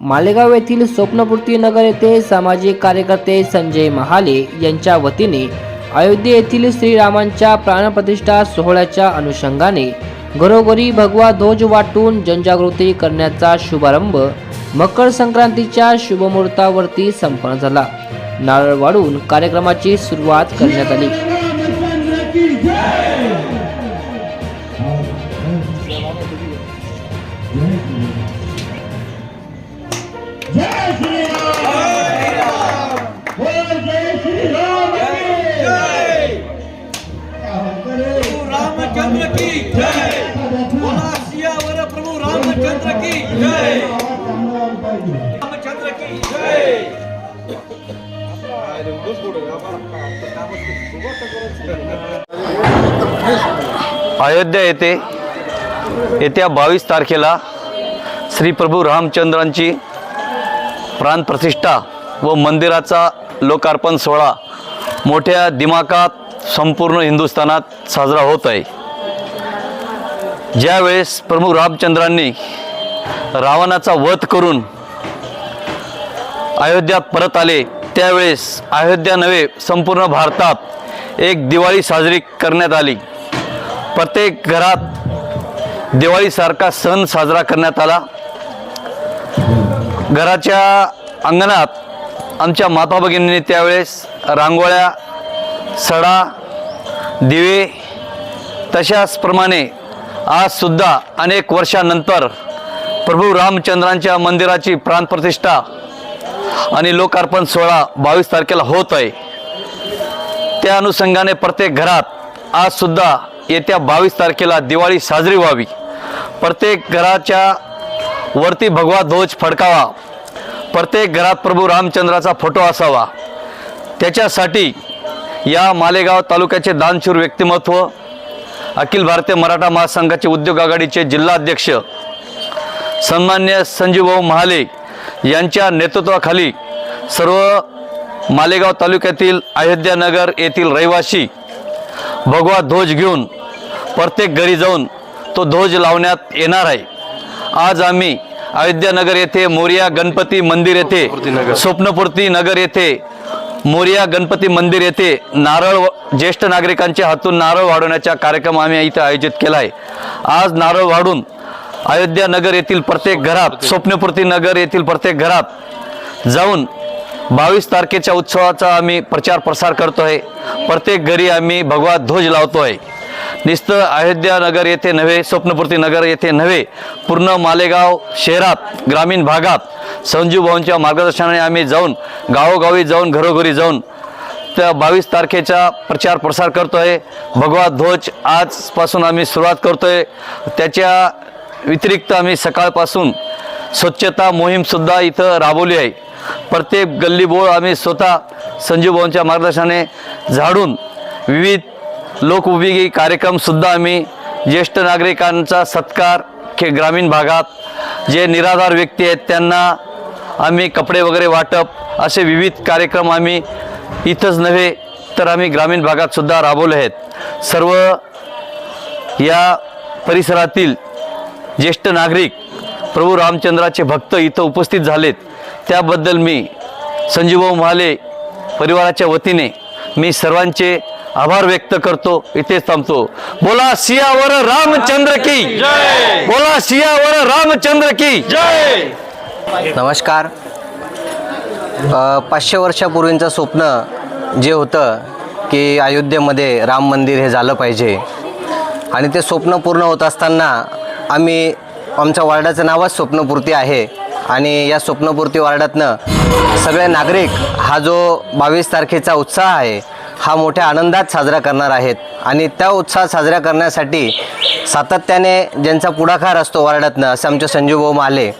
मालेगाव येथील स्वप्नपूर्ती नगर येथे सामाजिक कार्यकर्ते संजय महाले यांच्या वतीने अयोध्ये येथील श्रीरामांच्या प्राणप्रतिष्ठा सोहळ्याच्या अनुषंगाने घरोघरी भगवा ध्वज वाटून जनजागृती करण्याचा शुभारंभ मकर संक्रांतीच्या शुभमुहूर्तावरती संपन्न झाला. नारळ वाढून कार्यक्रमाची सुरुवात करण्यात आली. अयोध्या येथे येत्या बावीस तारखेला श्री प्रभू रामचंद्रांची प्राणप्रतिष्ठा व मंदिराचा लोकार्पण सोहळा मोठ्या दिमाकात संपूर्ण हिंदुस्थानात साजरा होत आहे. ज्यावेळेस प्रभू रामचंद्रांनी रावणाचा वध करून अयोध्यात परत आले त्यावेळेस अयोध्या नव्हे संपूर्ण भारतात एक दिवाळी साजरी करण्यात आली. प्रत्येक घरात दिवाळीसारखा सण साजरा करण्यात आला. घराच्या अंगणात आमच्या माता भगिनींनी त्यावेळेस रांगोळ्या सडा दिवे तशाच प्रमाणे आजसुद्धा अनेक वर्षानंतर प्रभू रामचंद्रांच्या मंदिराची प्राणप्रतिष्ठा आणि लोकार्पण सोहळा बावीस तारखेला होत आहे. त्या अनुषंगाने प्रत्येक घरात आजसुद्धा येत्या बावीस तारखेला दिवाळी साजरी व्हावी. प्रत्येक घराच्या वरती भगवा ध्वज फडकावा. प्रत्येक घरात प्रभू रामचंद्राचा फोटो असावा. त्याच्यासाठी या मालेगाव तालुक्याचे दानशूर व्यक्तिमत्व अखिल भारतीय मराठा महासंघाचे उद्योग आघाडीचे जिल्हाध्यक्ष सन्मान्य संजीवभाऊ महाले यांच्या नेतृत्वाखाली सर्व मालेगाव तालुक्यातील अयोध्यानगर येथील रहिवासी भगवा ध्वज घेऊन प्रत्येक घरी जाऊन तो ध्वज लावण्यात येणार आहे. आज आम्ही अयोध्यानगर येथे मोरिया गणपती मंदिर येथे स्वप्नपूर्ती नगर. येथे मोरिया गणपती मंदिर येथे नारळ ज्येष्ठ नागरिकांच्या हातून नारळ वाढवण्याचा कार्यक्रम आम्ही इथं आयोजित केला आहे. आज नारळ वाढून अयोध्या नगर येथील प्रत्येक घरात स्वप्नपूर्ती नगर येथील प्रत्येक घरात जाऊन बावीस तारखेच्या उत्सवाचा आम्ही प्रचार प्रसार करतो आहे प्रत्येक घरी आम्ही भगवा ध्वज लावतो आहे नुसतं अयोध्या नगर येथे नव्हे स्वप्नपूर्ती नगर येथे नव्हे पूर्ण मालेगाव शहरात ग्रामीण भागात संजीव भाऊंच्या मार्गदर्शनाने आम्ही जाऊन गावोगावी जाऊन घरोघरी जाऊन त्या बावीस तारखेचा प्रचार प्रसार करतो आहे भगवा ध्वज आजपासून आम्ही सुरुवात करतो आहे त्याच्या व्यतिरिक्त आम्ही सकाळपासून स्वच्छता मोहीमसुद्धा इथं राबवली आहे. प्रत्येक गल्लीबोळ आम्ही स्वतः संजीव भाऊंच्या मार्गदर्शनाने झाडून विविध लोकउपयोगी कार्यक्रमसुद्धा आम्ही ज्येष्ठ नागरिकांचा सत्कार खे ग्रामीण भागात जे निराधार व्यक्ती आहेत त्यांना आम्ही कपडे वगैरे वाटप असे विविध कार्यक्रम आम्ही इथंच नव्हे तर आम्ही ग्रामीण भागातसुद्धा राबवले आहेत. सर्व या परिसरातील ज्येष्ठ नागरिक प्रभू रामचंद्राचे भक्त इथं उपस्थित झालेत. त्याबद्दल मी संजीवभाऊ महाले परिवाराच्या वतीने मी सर्वांचे आभार व्यक्त करतो. इथेच थांबतो. बोला सियावर रामचंद्र की. बोला सियावर रामचंद्र की. नमस्कार. पाचशे वर्षापूर्वींचं स्वप्न जे होतं की अयोध्येमध्ये राम मंदिर हे झालं पाहिजे. आणि ते स्वप्न पूर्ण होत असताना आम्ही आमच्या वार्डाचं नावच स्वप्नपूर्ती आहे. आणि या स्वप्नपूर्ती वार्डातनं सगळे नागरिक हा जो बावीस तारखेचा उत्साह आहे हा मोठ्या आनंदात साजरा करणार आहेत. आणि त्या उत्साह साजरा करण्यासाठी सातत्याने ज्यांचा पुढाकार असतो वार्डातनं असं आमचे संजीवभाऊ माले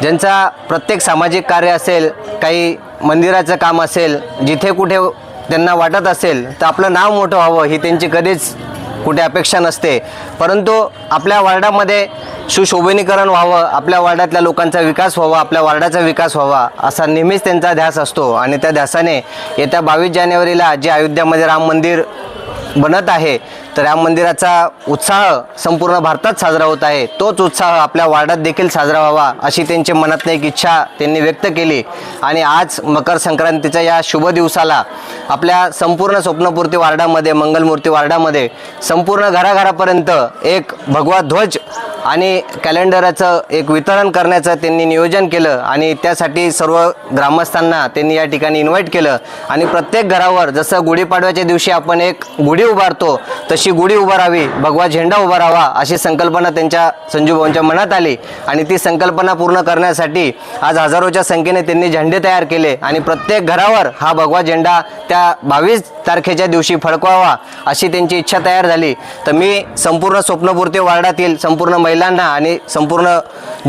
ज्यांचा प्रत्येक सामाजिक कार्य असेल काही मंदिराचं काम असेल जिथे कुठे त्यांना वाटत असेल तर आपलं नाव मोठं व्हावं ही त्यांची कधीच कुठे अपेक्षा नसते. परंतु आपल्या वार्डामध्ये सुशोभनीकरण व्हावं आपल्या वार्डातल्या लोकांचा विकास व्हावा आपल्या वार्डाचा विकास व्हावा असा नेहमीच त्यांचा ध्यास असतो. आणि त्या ध्यासाने येत्या बावीस जानेवारीला जे अयोध्यामध्ये राम मंदिर बनत आहे तर राम मंदिराचा उत्साह संपूर्ण भारतात साजरा होत आहे. तोच उत्साह आपल्या वार्डात देखील साजरा व्हावा अशी त्यांची मनातनं एक इच्छा त्यांनी व्यक्त केली. आणि आज मकर संक्रांतीच्या या शुभ दिवसाला आपल्या संपूर्ण स्वप्नपूर्ती वार्डामध्ये मंगलमूर्ती वार्डामध्ये संपूर्ण घराघरापर्यंत एक भगवा ध्वज आणि कॅलेंडराचं एक वितरण करण्याचं त्यांनी नियोजन केलं आणि त्यासाठी सर्व ग्रामस्थांना त्यांनी या ठिकाणी इन्व्हाइट केलं. आणि प्रत्येक घरावर जसं गुढीपाडव्याच्या दिवशी आपण एक गुढी उभारतो तशी गुढी उभारावी भगवा झेंडा उभा राहावा अशी संकल्पना त्यांच्या संजूभाऊंच्या मनात आली. आणि ती संकल्पना पूर्ण करण्यासाठी आज हजारोच्या संख्येने त्यांनी झेंडे तयार केले. आणि प्रत्येक घरावर हा भगवा झेंडा त्या बावीस तारखेच्या दिवशी फडकवावा अशी त्यांची इच्छा तयार झाली. तर मी संपूर्ण स्वप्नपूर्ती वार्डातील संपूर्ण महिलांना आणि संपूर्ण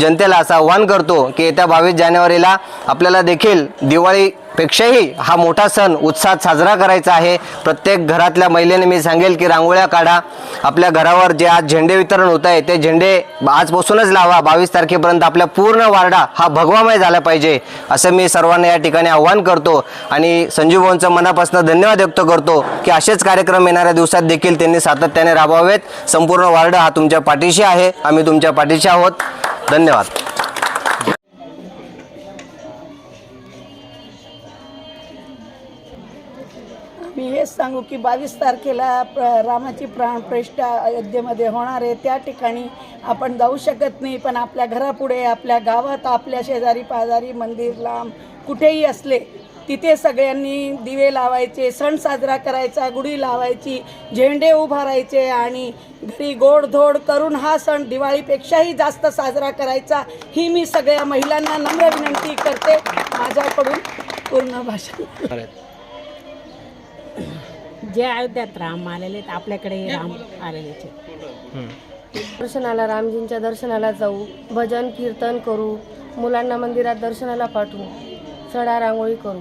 जनतेला असं आव्हान करतो की येत्या बावीस जानेवारीला आपल्याला देखील दिवाळी पेक्षाही हा मोठा सण उत्साहात साजरा करायचा आहे. प्रत्येक घरातल्या महिलेने मी सांगेल की रांगोळ्या काढा. आपल्या घरावर जे आज झेंडे वितरण होत आहे ते झेंडे आजपासूनच लावा. बावीस तारखेपर्यंत आपल्या पूर्ण वार्डा हा भगवामय झाला पाहिजे असं मी सर्वांना या ठिकाणी आव्हान करतो. आणि संजीव भाऊंचं मनापासून धन्यवाद व्यक्त करतो की असेच कार्यक्रम येणाऱ्या दिवसात देखील त्यांनी सातत्याने राबवावेत. संपूर्ण वार्ड हा तुमच्या पाठीशी आहे. आम्ही तुमच्या पाठीशी आहोत. धन्यवाद. सांगू की बावीस तारखेला प्र रामाची प्राणप्रतिष्ठा अयोध्येमध्ये होणार आहे. त्या ठिकाणी आपण जाऊ शकत नाही पण आपल्या घरापुढे आपल्या गावात आपल्या शेजारी पाजारी मंदिर लांब कुठेही असले तिथे सगळ्यांनी दिवे लावायचे सण साजरा करायचा गुढी लावायची झेंडे उभारायचे आणि घरी गोडधोड करून हा सण दिवाळीपेक्षाही जास्त साजरा करायचा. ही मी सगळ्या महिलांना नम्र विनंती करते. माझ्याकडून पूर्ण भाषण. जे अयोध्यात राम आलेले आहेत. आपल्याकडे राम आलेले आहेत. दर्शनाला रामजींच्या दर्शनाला जाऊ भजन कीर्तन करू मुलांना मंदिरात दर्शनाला पाठवू सडा रांगोळी करू.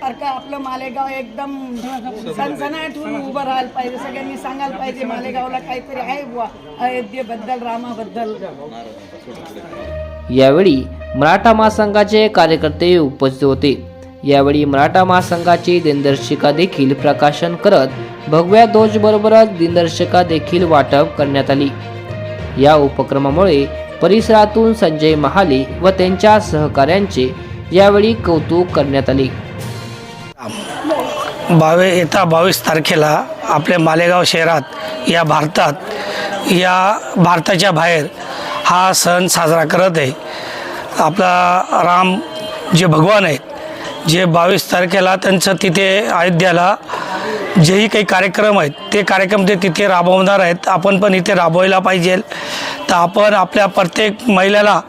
सारखं आपलं मालेगाव एकदम सणसणाट होऊन उभं राहायला पाहिजे. सगळ्यांनी सांगायला पाहिजे मालेगावला काहीतरी आहे बुवा अयोध्येबद्दल रामाबद्दल. यावेळी मराठा महासंघाचे कार्यकर्ते उपस्थित होते. यावेळी मराठा महासंघाची दिनदर्शिका देखील प्रकाशन करत भगव्या ध्वजबरोबरच दिनदर्शिका देखील वाटप करण्यात आली. या उपक्रमामुळे परिसरातून संजय महाले व त्यांच्या सहकाऱ्यांचे यावेळी कौतुक करण्यात आले. बावे येत्या बावीस तारखेला आपल्या मालेगाव शहरात या भारतात या भारताच्या बाहेर हा सण साजरा करत आहे. आपला राम जे भगवान आहेत जे बावीस तारखेला त्यांचं तिथे अयोध्याला जेही काही कार्यक्रम आहेत ते कार्यक्रम ते तिथे राबवणार आहेत आपण पण इथे राबवायला पाहिजे. तर आपण आपल्या प्रत्येक महिलेला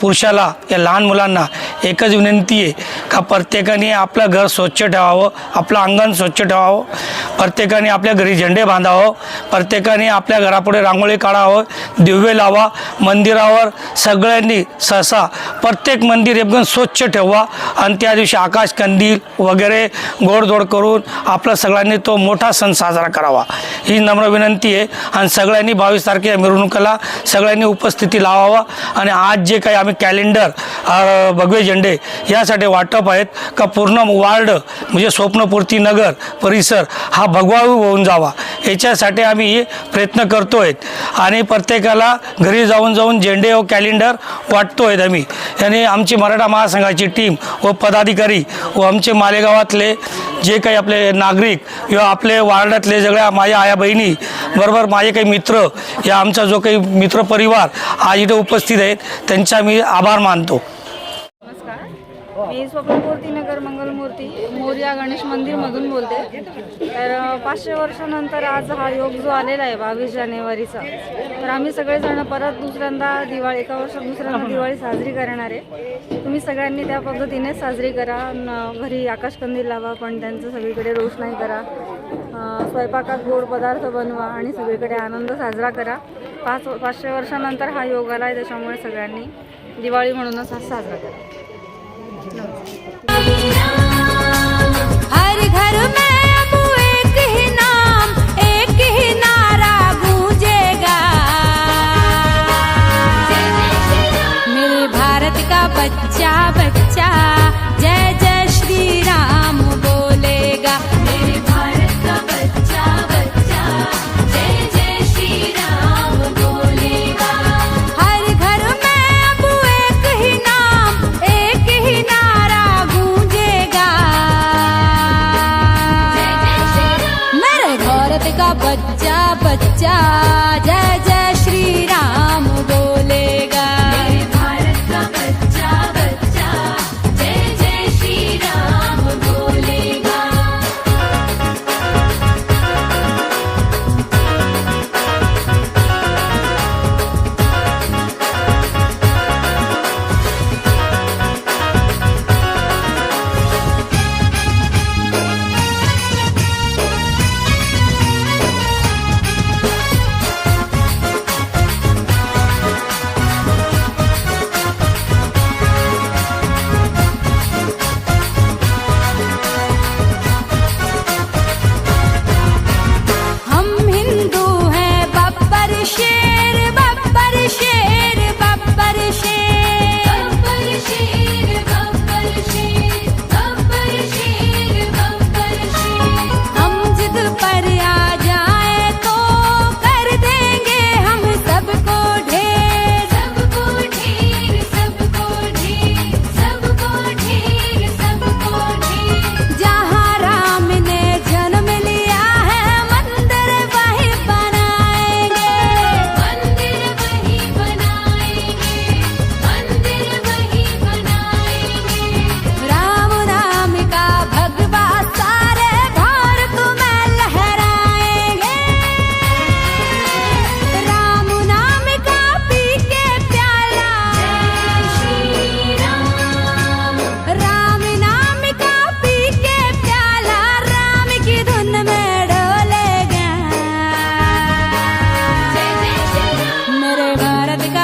पुरुषाला या लहान मुलांना एकच विनंती आहे का प्रत्येकाने आपलं घर स्वच्छ ठेवावं आपलं अंगण स्वच्छ ठेवावं प्रत्येकाने आपल्या घरी झेंडे बांधावं प्रत्येकाने आपल्या घरापुढे रांगोळी काढावं दिवे लावा मंदिरावर सगळ्यांनी सहसा प्रत्येक मंदिर एकदम स्वच्छ ठेवा आणि त्या दिवशी आकाश कंदील वगैरे गोडधोड करून आपला सगळ्यांनी तो मोठा सण साजरा करावा. ही नम्र विनंती आहे. आणि सगळ्यांनी बावीस तारखेला मिरवणुकीला सगळ्यांनी उपस्थिती लावावा. आणि आज जे काही आम्ही कॅलेंडर भगवे झेंडे यासाठी वाटप आहेत का पूर्ण वार्ड म्हणजे स्वप्नपूर्ती नगर परिसर हा भगवा होऊन जावा. याच्यासाठी आम्ही प्रयत्न करतो आहेत आणि प्रत्येकाला घरी जाऊन जाऊन झेंडे व कॅलेंडर वाटतो आहेत आम्ही. आणि आमची मराठा महासंघाची टीम व पदाधिकारी व आमचे मालेगावातले जे काही आपले नागरिक किंवा आपले वार्डातले सगळ्या माझ्या आया बहिणी बरोबर माझे काही मित्र या आमचा जो काही मित्रपरिवार आज इथे उपस्थित आहेत त्यांचा मी आभार मानतो. मी स्वप्नपूर्ती नगर मंगलमूर्ती मोर्या गणेश मंदिरमधून बोलते. तर पाचशे वर्षानंतर आज हा योग जो आलेला आहे बावीस जानेवारीचा तर आम्ही सगळेजण परत दुसऱ्यांदा दिवाळी एका वर्षात दुसऱ्यांदा दिवाळी साजरी करणार आहे. तुम्ही सगळ्यांनी त्या पद्धतीने साजरी करा. न- घरी आकाशकंदील लावा पण त्यांचं सगळीकडे रोषणाई करा. स्वयंपाकात गोड पदार्थ बनवा आणि सगळीकडे आनंद साजरा करा. पाच पाचशे वर्षानंतर हा योग आला आहे त्याच्यामुळे सगळ्यांनी दिवाळी म्हणूनच हा साजरा करा. নমস্কার का बच्चा बच्चा? जय जय श्री राम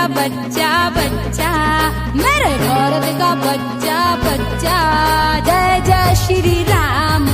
का बच्चा बच्चा मेरे भारत का बच्चा बच्चा। जय जय श्री राम।